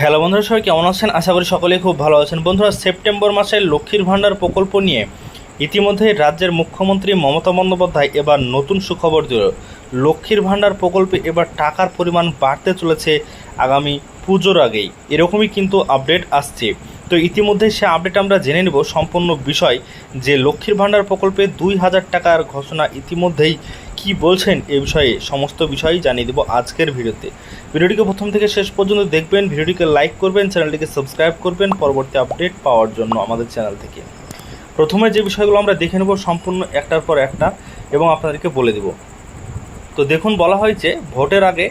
Hello বন্ধুরা, সবাই কেমন আছেন? আশা করি সকলেই খুব ভালো আছেন। বন্ধুরা, সেপ্টেম্বর মাসে লক্ষ্মীর ভাণ্ডার প্রকল্প নিয়ে ইতিমধ্যে রাজ্যের মুখ্যমন্ত্রী মমতা বন্দ্যোপাধ্যায় এবার নতুন সুখবর দিল। লক্ষ্মীর ভাণ্ডার প্রকল্পে এবার টাকার পরিমাণ বাড়তে চলেছে আগামী পুজোর আগেই। এরকমই কিন্তু আপডেট আসছে। তো ইতিমধ্যে সে আপডেট আমরা জেনে নেব। সম্পূর্ণ বিষয় যে লক্ষ্মীর ভাণ্ডার প্রকল্পে দুই হাজার টাকার ঘোষণা ইতিমধ্যেই কি বলছেন এ বিষয়ে সমস্ত বিষয়ই জানিয়ে দেবো আজকের ভিডিওতে। ভিডিওটিকে প্রথম থেকে শেষ পর্যন্ত দেখবেন, ভিডিওটিকে লাইক করবেন, চ্যানেলটিকে সাবস্ক্রাইব করবেন, পরবর্তী আপডেট পাওয়ার জন্য আমাদের চ্যানেল থেকে। প্রথমে যে বিষয়গুলো আমরা দেখে নেব সম্পূর্ণ একটার পর একটা এবং আপনাদেরকে বলে দেব। তো দেখুন, বলা হয়েছে, ভোটের আগে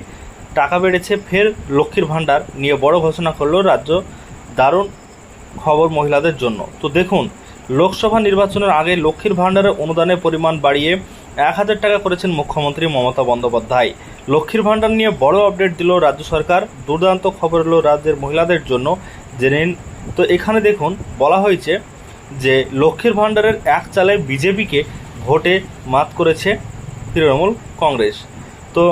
টাকা বেড়েছে, ফের লক্ষ্মীর ভাণ্ডার নিয়ে বড় ঘোষণা করল রাজ্য দারুণ খবর মহিলাদের জন্য। তো দেখুন, লোকসভা নির্বাচনের আগে লক্ষ্মীর ভাণ্ডারের অনুদানের পরিমাণ বাড়িয়ে এক হাজার টাকা করেছেন মুখ্যমন্ত্রী মমতা বন্দ্যোপাধ্যায়। লক্ষ্মীর ভাণ্ডার নিয়ে বড় আপডেট দিল রাজ্য সরকার। দুর্দান্ত খবর হলো রাজ্যের মহিলাদের জন্য। জেনে নিন। তো এখানে দেখুন, বলা হয়েছে যে লক্ষ্মীর ভাণ্ডারের এক চালে বিজেপিকে ভোটে মাত করেছে তৃণমূল কংগ্রেস। তো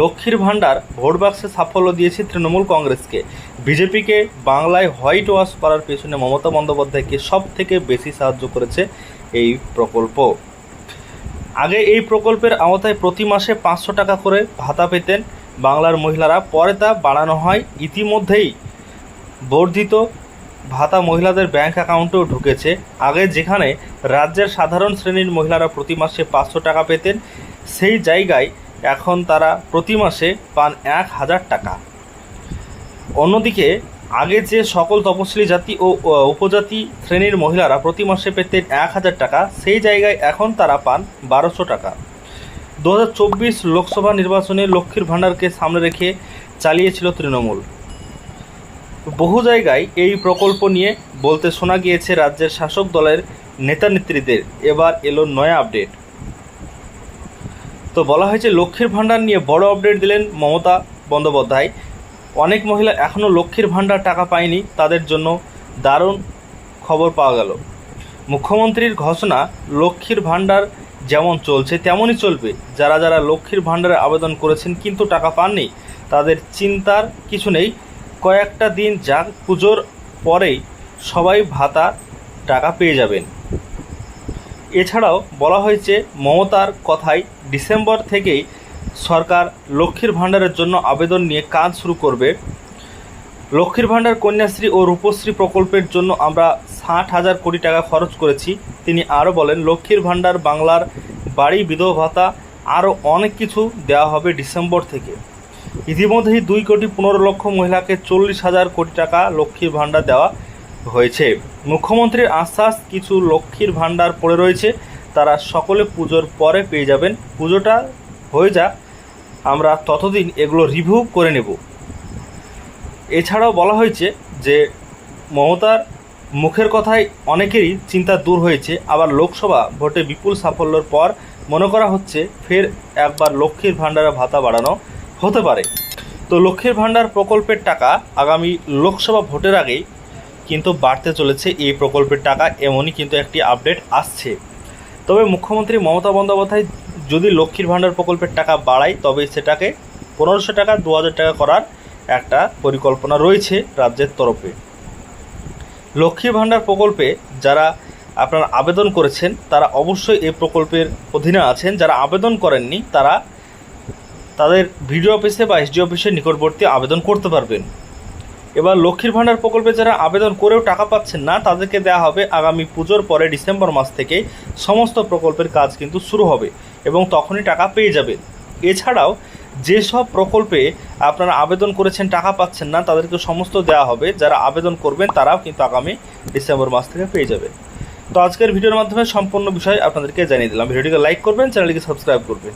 লক্ষ্মীর ভাণ্ডার ভোট বাক্সে সাফল্য দিয়েছে তৃণমূল কংগ্রেসকে। বিজেপিকে বাংলায় হোয়াইট ওয়াশ করার পেছনে মমতা বন্দ্যোপাধ্যায়কে সব থেকে বেশি সাহায্য করেছে এই প্রকল্প। আগে এই প্রকল্পের আওতায় প্রতি মাসে পাঁচশো টাকা করে ভাতা পেতেন বাংলার মহিলারা। পরে তা বাড়ানো হয়। ইতিমধ্যেই বর্ধিত ভাতা মহিলাদের ব্যাংক অ্যাকাউন্টেও ঢুকেছে। আগে যেখানে রাজ্যের সাধারণ শ্রেণির মহিলারা প্রতি মাসে পাঁচশো টাকা পেতেন, সেই জায়গায় এখন তারা প্রতি মাসে পান এক হাজার টাকা। অন্যদিকে আগে যে সকল তপশিলি জাতি ও উপজাতি শ্রেণির মহিলারা প্রতি মাসে পেতেন এক হাজার টাকা, সেই জায়গায় এখন তারা পান বারোশো টাকা। দু লোকসভা নির্বাচনে লক্ষ্মীর ভাণ্ডারকে সামনে রেখে চালিয়েছিল তৃণমূল। বহু জায়গায় এই প্রকল্প নিয়ে বলতে শোনা গিয়েছে রাজ্যের শাসক দলের নেতা নেত্রীদের। এবার এলো নয়া আপডেট। তো বলা হয়েছে, লক্ষ্মীর ভাণ্ডার নিয়ে বড় আপডেট দিলেন মমতা বন্দ্যোপাধ্যায়। অনেক মহিলা এখনও লক্ষ্মীর ভাণ্ডার টাকা পায়নি, তাদের জন্য দারুণ খবর পাওয়া গেল। মুখ্যমন্ত্রীর ঘোষণা, লক্ষ্মীর ভাণ্ডার যেমন চলছে, তেমনই চলবে। যারা যারা লক্ষ্মীর ভাণ্ডারে আবেদন করেছেন কিন্তু টাকা পাননি, তাদের চিন্তার কিছু নেই। কয়েকটা দিন যাক, পুজোর পরেই সবাই ভাতা টাকা পেয়ে যাবেন। এছাড়াও বলা হয়েছে, মমতার কথায় ডিসেম্বর থেকেই সরকার লক্ষ্মীর ভাণ্ডারের জন্য আবেদন নিয়ে কাজ শুরু করবে। লক্ষ্মীর ভাণ্ডার, কন্যাশ্রী ও রূপশ্রী প্রকল্পের জন্য আমরা ষাট হাজার কোটি টাকা খরচ করেছি। তিনি আরও বলেন, লক্ষ্মীর ভাণ্ডার, বাংলার বাড়ি, বিধবা ভাতা, আরও অনেক কিছু দেওয়া হবে ডিসেম্বর থেকে। ইতিমধ্যেই দুই কোটি পনেরো লক্ষ মহিলাকে চল্লিশ হাজার কোটি টাকা লক্ষ্মীর ভাণ্ডার দেওয়া হয়েছে। মুখ্যমন্ত্রীর আশ্বাস, কিছু লক্ষ্মীর ভাণ্ডার পড়ে রয়েছে, তারা সকলে পুজোর পরে পেয়ে যাবেন। পুজোটা হয়ে যাক আমরা ততদিন এগুলো রিভিউ করে নেব। এছাড়াও বলা হয়েছে যে মমতার মুখের কথায় অনেকেরই চিন্তা দূর হয়েছে। আবার লোকসভা ভোটে বিপুল সাফল্যের পর মনে করা হচ্ছে ফের একবার লক্ষ্মীর ভাণ্ডারে ভাতা বাড়ানো হতে পারে। তো লক্ষ্মীর ভাণ্ডার প্রকল্পের টাকা আগামী লোকসভা ভোটের আগেই কিন্তু বাড়তে চলেছে। এই প্রকল্পের টাকা এমনই কিন্তু একটি আপডেট আসছে। তবে মুখ্যমন্ত্রী মমতা বন্দ্যোপাধ্যায় যদি লক্ষ্মীর ভাণ্ডার প্রকল্পের টাকা বাড়ায়, তবে সেটাকে পনেরোশো টাকা দু হাজার টাকা করার একটা পরিকল্পনা রয়েছে রাজ্যের তরফে। লক্ষ্মীর ভাণ্ডার প্রকল্পে যারা আপনার আবেদন করেছেন, তারা অবশ্যই এই প্রকল্পের অধীনে আছেন। যারা আবেদন করেননি, তারা তাদের ভিডিও অফিসে বা এসডি অফিসের নিকটবর্তী আবেদন করতে পারবেন। এবার লক্ষ্মীর ভাণ্ডার প্রকল্পে যারা আবেদন করেও টাকা পাচ্ছেন না, তাদেরকে দেওয়া হবে আগামী পুজোর পরে ডিসেম্বর মাস থেকে সমস্ত প্রকল্পের কাজ কিন্তু শুরু হবে এবং তখনই টাকা পেয়ে যাবেন। এছাড়াও যেসব প্রকল্পে আপনারা আবেদন করেছেন, টাকা পাচ্ছেন না তাদেরকে সমস্ত দেওয়া হবে। যারা আবেদন করবেন, তারাও কিন্তু আগামী ডিসেম্বর মাস থেকে পেয়ে যাবেন। তো আজকের ভিডিওর মাধ্যমে সম্পূর্ণ বিষয় আপনাদেরকে জানিয়ে দিলাম। ভিডিওটিকে লাইক করবেন, চ্যানেলটিকে সাবস্ক্রাইব করবেন।